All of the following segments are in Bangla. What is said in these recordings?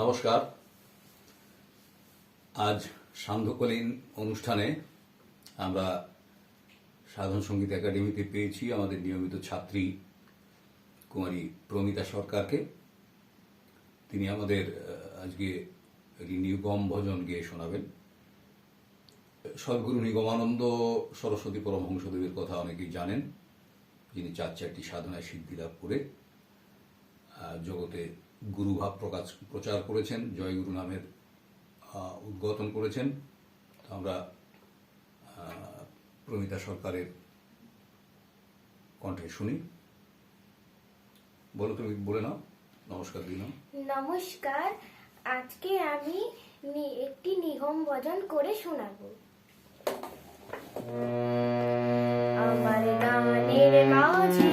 নমস্কার। আজ সান্ধ্যকালীন অনুষ্ঠানে আমরা সাধন সংগীত একাডেমিতে পেয়েছি আমাদের নিয়মিত ছাত্রী কুমারী প্রমিতা সরকারকে। তিনি আমাদের আজকে নিগম ভজন গেয়ে শোনাবেন। সদ্গুরু নিগমানন্দ সরস্বতী পরমহংসদেবের কথা অনেকেই জানেন, যিনি চার চারটি সাধনায় সিদ্ধি লাভ করে জগতে গুরুভাব প্রকাশ, প্রচার করেছেন জয়গুরু নামের উদ্বোধন করেছেন। তো আমরা প্রমিতা সরকারের কণ্ঠে শুনি। বলো তুমি, বলে নাও। নমস্কার দিন নমস্কার। আজকে আমি একটি নিগম ভজন করে শোনাবো। আমার গানের মাঝে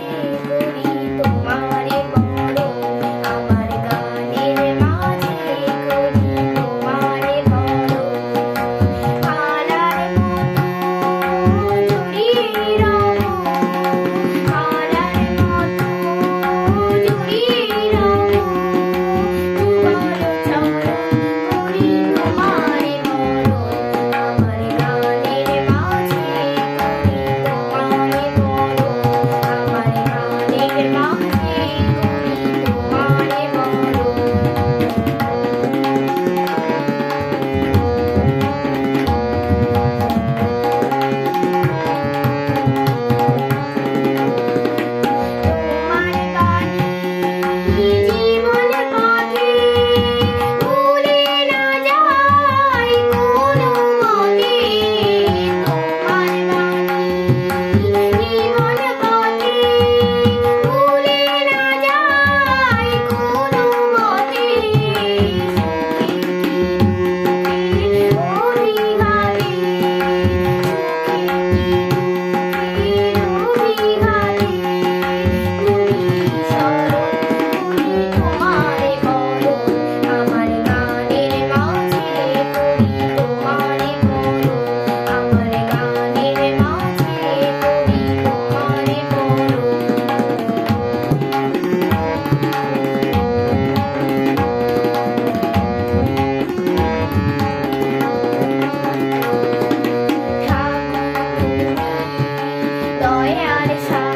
It's hard.